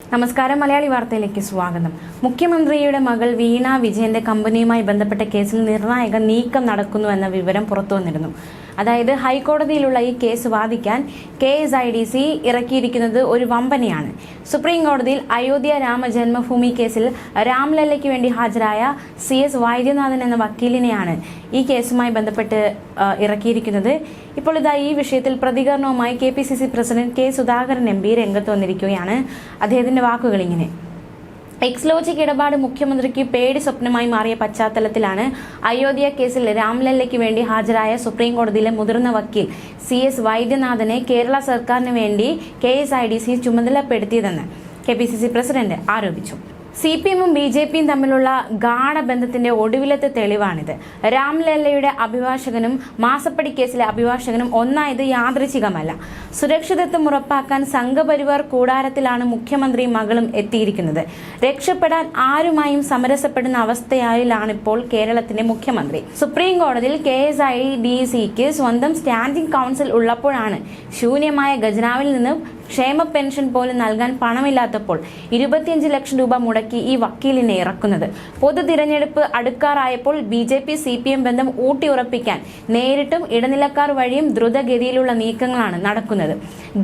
നമസ്കാരം മലയാളി വാർത്തയിലേക്ക് സ്വാഗതം. മുഖ്യമന്ത്രിയുടെ മകൾ വീണ വിജയന്റെ കമ്പനിയുമായി ബന്ധപ്പെട്ട കേസിൽ നിർണായക നീക്കം നടക്കുന്നുവെന്ന വിവരം പുറത്തുവന്നിരുന്നു. അതായത് ഹൈക്കോടതിയിലുള്ള ഈ കേസ് വാദിക്കാൻ K S I D C ഇറക്കിയിരിക്കുന്നത് ഒരു വമ്പനയാണ്. സുപ്രീം കോടതിയിൽ അയോധ്യ രാമജന്മഭൂമി കേസിൽ രാംലല്ലയ്ക്ക് വേണ്ടി ഹാജരായ സി എസ് വൈദ്യനാഥൻ എന്ന വക്കീലിനെയാണ് ഈ കേസുമായി ബന്ധപ്പെട്ട് ഇറക്കിയിരിക്കുന്നത്. ഇപ്പോൾ ഇതാ ഈ വിഷയത്തിൽ പ്രതികരണവുമായി K P C C president K Sudhakaran M P രംഗത്ത് വന്നിരിക്കുകയാണ്. അദ്ദേഹത്തിന്റെ വാക്കുകൾ ഇങ്ങനെ. എക്സ്ലോജിക് ഇടപാട് മുഖ്യമന്ത്രിക്ക് പേടി സ്വപ്നമായി മാറിയ പശ്ചാത്തലത്തിലാണ് അയോധ്യ കേസിൽ രാംലല്ലയ്ക്ക് വേണ്ടി ഹാജരായ സുപ്രീം കോടതിയിലെ മുതിർന്ന വക്കീൽ സി എസ് വൈദ്യനാഥനെ കേരള സർക്കാരിന് വേണ്ടി K S I D C ചുമതലപ്പെടുത്തിയതെന്ന് K P C C president ആരോപിച്ചു. സി പി എമ്മും ബി ജെ പിയും തമ്മിലുള്ള ഗാഠബന്ധത്തിന്റെ ഒടുവിലത്തെ തെളിവാണിത്. രാംലല്ലയുടെ അഭിഭാഷകനും മാസപ്പടി കേസിലെ അഭിഭാഷകനും ഒന്നായത് യാദൃച്ഛികമല്ല. സുരക്ഷിതത്വം ഉറപ്പാക്കാൻ സംഘപരിവാർ കൂടാരത്തിലാണ് മുഖ്യമന്ത്രിയും മകളും എത്തിയിരിക്കുന്നത്. രക്ഷപ്പെടാൻ ആരുമായും സമരസപ്പെടുന്ന അവസ്ഥയായിലാണിപ്പോൾ കേരളത്തിന്റെ മുഖ്യമന്ത്രി. സുപ്രീം കോടതിയിൽ കെ എസ് ഐ ഡി സിക്ക് സ്വന്തം സ്റ്റാൻഡിംഗ് കൗൺസിൽ ഉള്ളപ്പോഴാണ് ശൂന്യമായ ഖജനാവിൽ നിന്ന് ക്ഷേമ പെൻഷൻ പോലും നൽകാൻ പണമില്ലാത്തപ്പോൾ ഇരുപത്തിയഞ്ച് ലക്ഷം രൂപ മുടക്കി ഈ വക്കീലിനെ ഇറക്കുന്നത്. പൊതു തിരഞ്ഞെടുപ്പ് അടുക്കാറായപ്പോൾ B J P C P M ബന്ധം ഊട്ടിയുറപ്പിക്കാൻ നേരിട്ടും ഇടനിലക്കാർ വഴിയും ദ്രുതഗതിയിലുള്ള നീക്കങ്ങളാണ് നടക്കുന്നത്.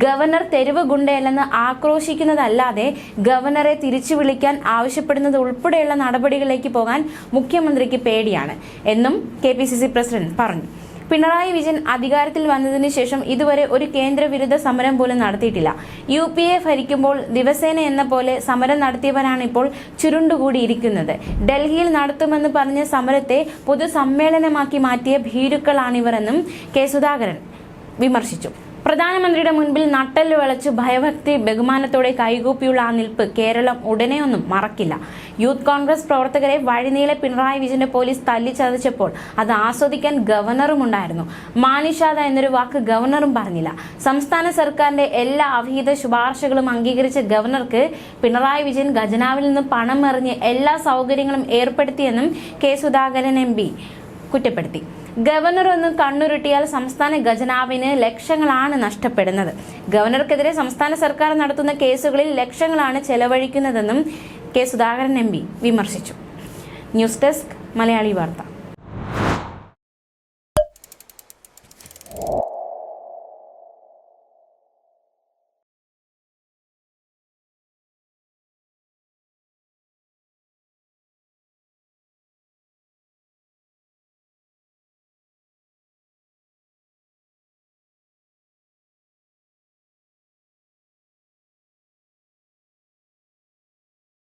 ഗവർണർ തെരുവ് ഗുണ്ടയല്ലെന്ന് ആക്രോശിക്കുന്നതല്ലാതെ ഗവർണറെ തിരിച്ചു വിളിക്കാൻ ആവശ്യപ്പെടുന്നത് ഉൾപ്പെടെയുള്ള നടപടികളിലേക്ക് പോകാൻ മുഖ്യമന്ത്രിക്ക് പേടിയാണ് എന്നും കെ പ്രസിഡന്റ് പറഞ്ഞു. പിണറായി വിജയൻ അധികാരത്തിൽ വന്നതിന് ശേഷം ഇതുവരെ ഒരു കേന്ദ്രവിരുദ്ധ സമരം പോലും നടത്തിയിട്ടില്ല. യു പി എ ഭരിക്കുമ്പോൾ ദിവസേന എന്ന പോലെ സമരം നടത്തിയവരാണ് ഇപ്പോൾ ചുരുണ്ടുകൂടിയിരിക്കുന്നത്. ഡൽഹിയിൽ നടത്തുമെന്ന് പറഞ്ഞ സമരത്തെ പൊതുസമ്മേളനമാക്കി മാറ്റിയ ഭീരുക്കളാണിവരെന്നും കെ സുധാകരൻ വിമർശിച്ചു. പ്രധാനമന്ത്രിയുടെ മുൻപിൽ നട്ടെല്ല് വിളച്ച് ഭയഭക്തി ബഹുമാനത്തോടെ കൈകൂപ്പിയുള്ള ആ നിൽപ്പ് കേരളം ഉടനെയൊന്നും മറക്കില്ല. യൂത്ത് കോൺഗ്രസ് പ്രവർത്തകരെ വഴിനീളെ പിണറായി വിജയന്റെ പോലീസ് തല്ലിച്ചതച്ചപ്പോൾ അത് ആസ്വദിക്കാൻ ഗവർണറും ഉണ്ടായിരുന്നു. മാനിഷാദ എന്നൊരു വാക്ക് ഗവർണറും പറഞ്ഞില്ല. സംസ്ഥാന സർക്കാരിന്റെ എല്ലാ അവിഹിത ശുപാർശകളും അംഗീകരിച്ച ഗവർണർക്ക് പിണറായി വിജയൻ ഖജനാവിൽ നിന്ന് പണം എറിഞ്ഞ് എല്ലാ സൗകര്യങ്ങളും ഏർപ്പെടുത്തിയെന്നും കെ സുധാകരൻ എം കുറ്റപ്പെടുത്തി. ഗവർണർ ഒന്ന് കണ്ണുരുട്ടിയാൽ സംസ്ഥാന ഖജനാവിന് ലക്ഷങ്ങളാണ് നഷ്ടപ്പെടുന്നത്. ഗവർണർക്കെതിരെ സംസ്ഥാന സർക്കാർ നടത്തുന്ന കേസുകളിൽ ലക്ഷങ്ങളാണ് ചെലവഴിക്കുന്നതെന്നും കെ സുധാകരൻ എം വിമർശിച്ചു. ന്യൂസ് ഡെസ്ക് മലയാളി വാർത്ത.